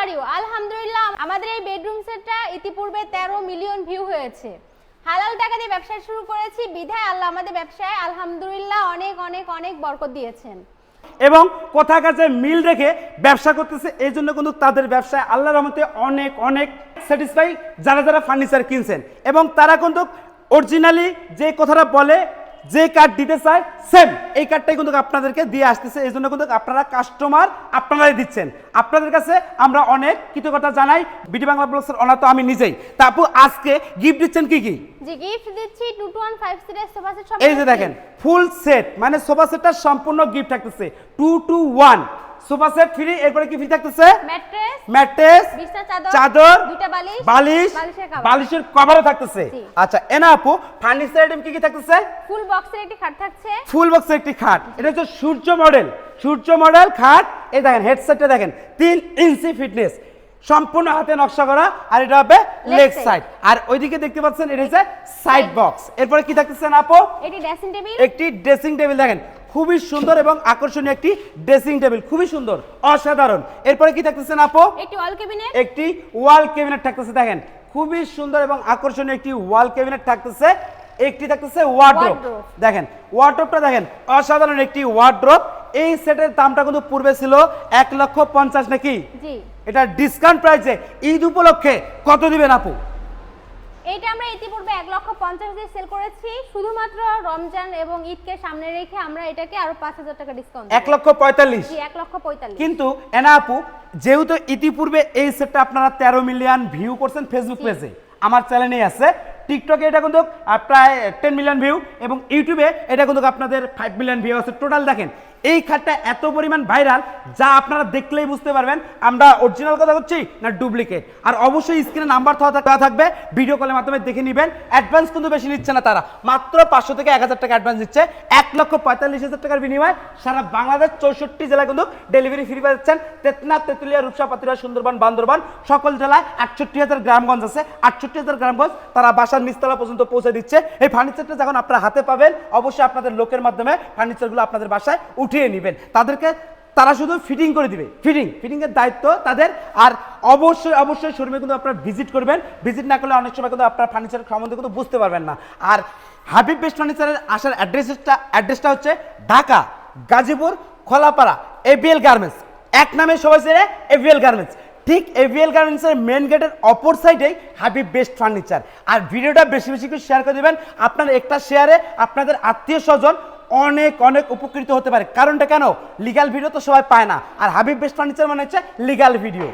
Are you আলহামদুলিল্লাহ, আমাদের এই বেডরুম সেটটা ইতিপূর্বে তেরো মিলিয়ন ভিউ হয়েছে। হালাল টাকা দিয়ে ব্যবসা শুরু করেছি, বিধায় আল্লাহ আমাদের ব্যবসায় আলহামদুলিল্লাহ অনেক অনেক অনেক বরকত দিয়েছেন। এবং কোথায় কাছে মিল রেখে ব্যবসা করতেছে, এই জন্য কিন্তু তাদের ব্যবসায় আল্লাহর রহমতে অনেক অনেক স্যাটিসফাই যারা যারা ফার্নিচার কিনছেন। এবং তারা কিন্তু অরিজিনালি যে কথাটা বলে যে কার্ড দিতে চায় সেম এই কার্ডটাই কিন্তু আপনাদেরকে দিয়ে আসতেছে। এই জন্য কিন্তু আপনারা কাস্টমার আপনারাই দিচ্ছেন। আপনাদের কাছে আমরা অনেক কৃতজ্ঞতা জানাই। বিডি বাংলা ব্লগসের অনার তো আমি নিজেই। তা আপু আজকে গিফট দিচ্ছেন কি কি? যে গিফট দিচ্ছি টু টু ওয়ান ফাইভ সিটের সোফা সেট এই যে দেখেন ফুল সেট মানে সোফা সেটটা সম্পূর্ণ গিফট থাকতেছে। Two two one sofa set free এরপরে কি ফ্রি থাকতেছে? ম্যাট্রেস ম্যাট্রেস চাদর, বালিশ, বালিশ বালিশের কভারও থাকতেছে। আচ্ছা এনা আপু ফার্নিচার আইটেম কি কি থাকতেছে? ফুল বক্সের একটি খাট থাকছে। ফুল বক্সের একটি খাট। এটা হচ্ছে সূর্য মডেল। সূর্য মডেল খাট এই দেখেন হেডসেটটা দেখেন তিন ইঞ্চি ফিটনেস সম্পূর্ণ হাতে নকশা করা আর এটা হবে লেগ সাইড আর ওইদিকে দেখতে পাচ্ছেন এটা হচ্ছে সাইড বক্স এরপরে কি থাকতেছে আপু? এটি ড্রেসিং টেবিল একটি ড্রেসিং টেবিল দেখেন খুবই সুন্দর এবং আকর্ষণীয় একটি ড্রেসিং টেবিল খুবই সুন্দর অসাধারণ। এরপরে কি থাকতেছে আপু? একটি ওয়াল কেবিনেট একটি ওয়াল ক্যাবিনেট থাকতেছে দেখেন। খুবই সুন্দর এবং আকর্ষণীয় একটি ওয়াল ক্যাবিনেট থাকতেছে। একটি থাকতেছে ওয়ার্ড্রোপ। দেখেন ওয়ার্ড্রোপটা দেখেন অসাধারণ একটি ওয়ার্ড্রোপ এই সেটের দামটা কিন্তু পূর্বে ছিল এক লক্ষ পঞ্চাশ নাকি? এটা ডিসকাউন্ট প্রাইসে ঈদ উপলক্ষে কত দিবেন আপু? এইটা আমরা ইতিপূর্বে এক লক্ষ পঞ্চাশ দিয়ে সেল করেছি। শুধুমাত্র রমজান এবং ঈদকে সামনে রেখে আমরা এটাকে আরও পাঁচ হাজার টাকা ডিসকাউন্ট এক লক্ষ পঁয়তাল্লিশ। জি এক লক্ষ পঁয়তাল্লিশ। কিন্তু এনা আপু যেহেতু ইতিপূর্বে এই সেটটা আপনারা তেরো মিলিয়ন ভিউ করছেন ফেসবুক পেজে আমার চ্যানেলে আছে। টিকটকে এটা কিন্তু প্রায় টেন মিলিয়ন ভিউ এবং ইউটিউবে এটা কিন্তু আপনাদের ফাইভ মিলিয়ন ভিউ আছে। টোটাল দেখেন এই খাটটা এত পরিমাণ ভাইরাল যা আপনারা দেখলেই বুঝতে পারবেন। আমরা অরিজিনাল কথা করছি না ডুপ্লিকেট আর অবশ্যই স্ক্রিনে নাম্বার দেওয়া থাকবে ভিডিও কলের মাধ্যমে দেখে নেবেন। অ্যাডভান্স কিন্তু বেশি নিচ্ছে না তারা। মাত্র পাঁচশো থেকে এক হাজার টাকা অ্যাডভান্স দিচ্ছে। এক লক্ষ পঁয়তাল্লিশ হাজার টাকার বিনিময়ে সারা বাংলাদেশ চৌষট্টি জেলায় কিন্তু ডেলিভারি ফ্রি পাচ্ছেন তেতনা, তেতুলিয়া, রূপসা পাতুরিয়া সুন্দরবন, বান্দরবান, সকল জেলায় আটষট্টি হাজার গ্রামগঞ্জ আছে। আটষট্টি হাজার গ্রামগঞ্জ তারা বাসার নিচতলা পর্যন্ত পৌঁছে দিচ্ছে। এই ফার্নিচারটা যখন আপনারা হাতে পাবেন, অবশ্যই আপনাদের লোকের মাধ্যমে ফার্নিচারগুলো আপনাদের বাসায় উঠিয়ে নেবেন। তাদেরকে, তারা শুধু ফিটিং করে দিবে। ফিটিং ফিটিং এর দায়িত্ব তাদের। আর অবশ্যই অবশ্যই শোরুমে কিন্তু আপনারা ভিজিট করবেন। ভিজিট না করলে অনেক সময় কিন্তু আপনার ফার্নিচার সম্বন্ধে কিন্তু বুঝতে পারবেন না। আর হাবিব বেস্ট ফার্নিচারের আসার অ্যাড্রেসটা অ্যাড্রেসটা হচ্ছে ঢাকা, গাজীপুর, খোলাপাড়া এবিএল গার্মেন্টস এক নামে সবাই চেনে এভিএল গার্মেন্টস ঠিক এভিএল গার্মেন্টসের মেন গেটের অপর সাইডেই হাবিব বেস্ট ফার্নিচার আর ভিডিওটা বেশি বেশি করে শেয়ার করে দেবেন। আপনার একটা শেয়ারে আপনাদের আত্মীয় স্বজন অনেক অনেক উপকৃত হতে পারে। কারণটা কেন? লিগাল ভিডিও তো সবাই পায় না। আর হাবিব বেস্ট ফার্নিচার মানে হচ্ছে লিগাল ভিডিও